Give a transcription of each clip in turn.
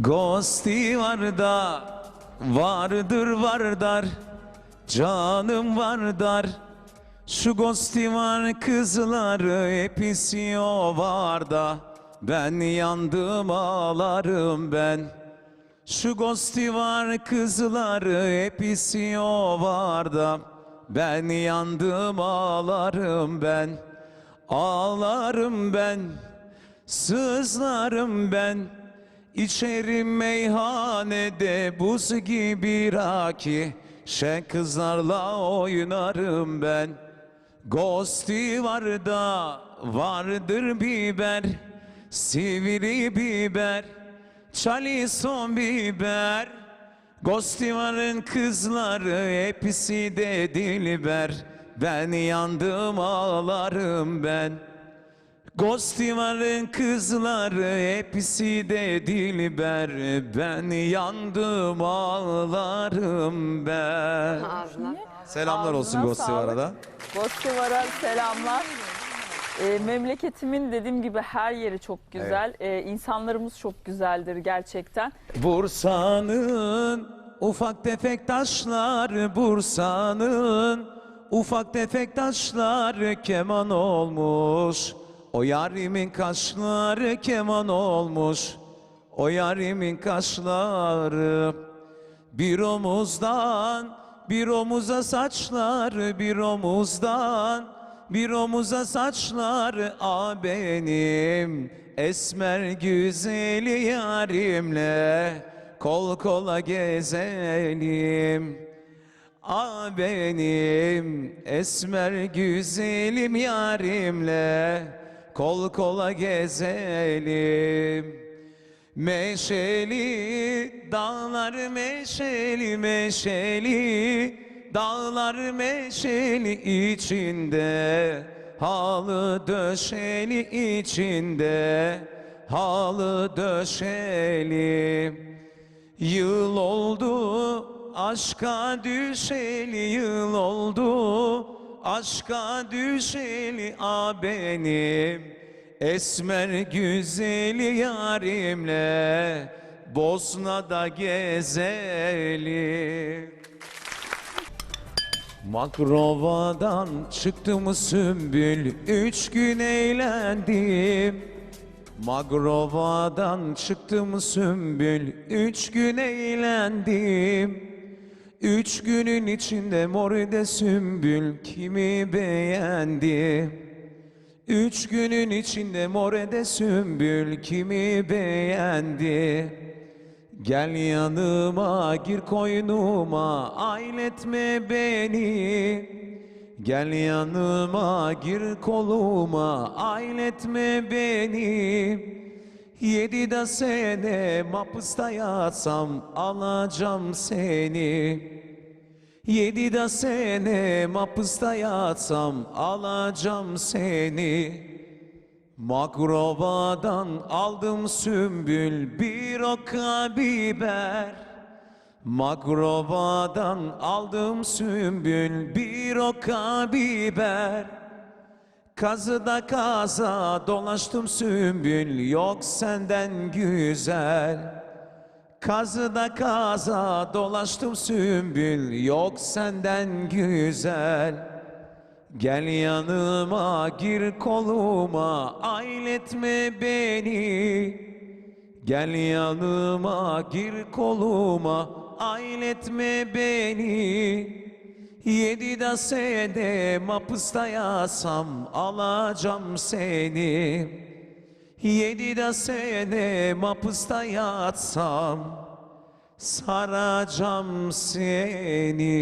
Gosti var da vardır vardar Canım var dar. Şu gosti var kızları hepsi o var da. Ben yandım ağlarım ben. Şu gosti var kızları hepsi o var da. Ben yandım ağlarım ben. Ağlarım ben Sızlarım ben İçerim meyhanede buz gibi raki. Şen kızlarla oynarım ben. Gosti var da vardır biber. Sivri biber Çalison biber. Gostivar'ın kızları hepsi de dilber. Ben yandım ağlarım ben Gostivar'ın kızları hepsi de dilber Ben yandım ağlarım ben Ağzına. Selamlar olsun Ağzına Gostivar'a da. Gostivar'a selamlar. Ee, memleketimin dediğim gibi her yeri çok güzel. Ee, insanlarımız çok güzeldir gerçekten. Bursa'nın ufak tefek taşları Bursa'nın ufak tefek taşları keman olmuş O yarimin kaşları keman olmuş O yarimin kaşları Bir omuzdan bir omuza saçları bir omuzdan bir omuza saçları a benim esmer güzeli yarimle kol kola gezelim. A benim esmer güzelim yarimle kol kola gezelim. Meşeli dağlar meşeli meşeli Dağlar meşeli içinde Halı döşeli içinde Halı döşeli Yıl oldu aşka düşeli Yıl oldu aşka düşeli A benim Esmer güzeli yarimle Bosna'da gezelim. Makrova'dan çıktım sümbül Üç gün eğlendim. Magrova'dan çıktım sümbül Üç gün eğlendim Üç günün içinde moride sümbül Kimi beğendi? Üç günün içinde morede sümbül Kimi beğendi? Gel yanıma gir koynuma Ailetme beni. Gel yanıma gir koluma Ailetme beni. Yedi de sene mapısta yatsam Alacağım seni Yedi de sene mapısta yatsam Alacağım seni. Makrobadan aldım sümbül bir oka biber Makrobadan aldım sümbül bir oka biber Kazıda kaza dolaştım sümbül yok senden güzel Kazıda kaza dolaştım sümbül yok senden güzel. Gel yanıma gir koluma ailetme beni. Gel yanıma gir koluma ailetme beni. Yedi de sene mapısta yatsam alacağım seni Yedi de sene mapısta yatsam saracağım seni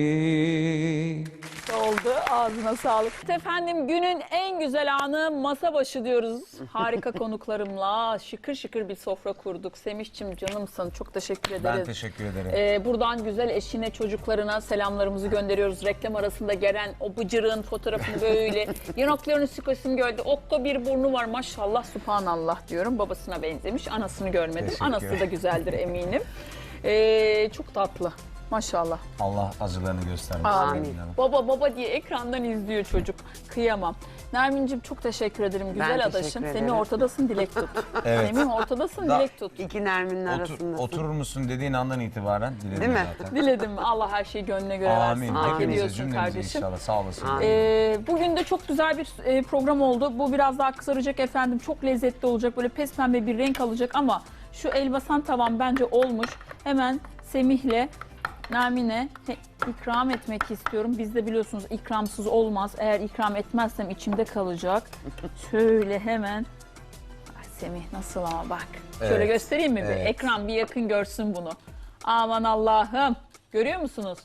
Oldu. Ağzına sağlık. Efendim günün en güzel anı masa başı diyoruz. Harika konuklarımla şıkır şıkır bir sofra kurduk. Semişçim canımsın. Çok teşekkür ederiz. Ben teşekkür ederim. Ee, buradan güzel eşine, çocuklarına selamlarımızı gönderiyoruz. Reklam arasında gelen o bıcırığın fotoğrafını böyle yanaklarını sıkasım gördü. Okka bir burnu var maşallah subhanallah diyorum. Babasına benzemiş. Anasını görmedim. Teşekkür. Anası da güzeldir eminim. Ee, çok tatlı. Maşallah. Allah acılarını göstermesin. Amin. Nermin. Baba baba diye ekrandan izliyor çocuk. Kıyamam. Nermin'cim çok teşekkür ederim güzel teşekkür adaşım. Ederim. ortadasın dilek tut. Evet. Semih ortadasın Da- dilek tut. İki Nermin'in Otur, arasındasın. oturur musun dediğin andan itibaren diledim Değil mi? zaten. Diledim Allah her şeyi gönlüne göre Amin. versin. Hak Hepimize ediyorsun cümlemize kardeşim. inşallah. Sağ olasın. Amin. Ee, bugün de çok güzel bir e, program oldu. Bu biraz daha kızaracak efendim. Çok lezzetli olacak. Böyle pes pembe bir renk alacak ama şu elbasan tavan bence olmuş. Hemen Semih'le Nermin'e ikram etmek istiyorum. Bizde biliyorsunuz ikramsız olmaz. Eğer ikram etmezsem içimde kalacak. Şöyle hemen Ay Semih nasıl ama bak. Şöyle Evet, göstereyim mi bir? evet. Ekran bir yakın görsün bunu. Aman Allah'ım. Görüyor musunuz?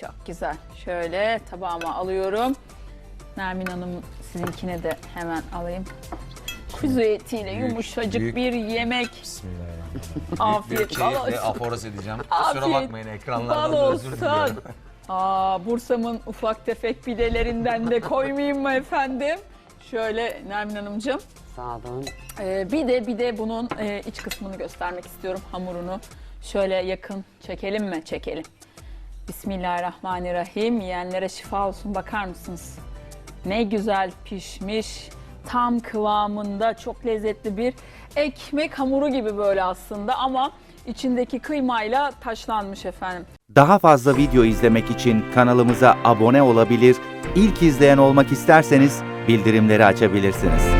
Çok güzel. Şöyle tabağıma alıyorum. Nermin Hanım sizinkine de hemen alayım. Kuzu etiyle Büyük, yumuşacık büyük. bir yemek. Bismillahirrahmanirrahim. Afiyet Bir bal keyifle olsun. aforoz edeceğim. Kusura Afiyet bakmayın ekranlardan Bal da özür olsun. diliyorum. Aa, Bursa'mın ufak tefek pidelerinden de koymayayım mı efendim? Şöyle Nermin Hanımcığım. Sağ olun. Ee, bir de bir de bunun e, iç kısmını göstermek istiyorum hamurunu. Şöyle yakın çekelim mi? Çekelim. Bismillahirrahmanirrahim. Yiyenlere şifa olsun bakar mısınız? Ne güzel pişmiş. Tam kıvamında çok lezzetli bir ekmek hamuru gibi böyle aslında ama içindeki kıymayla taşlanmış efendim. Daha fazla video izlemek için kanalımıza abone olabilir, ilk izleyen olmak isterseniz bildirimleri açabilirsiniz.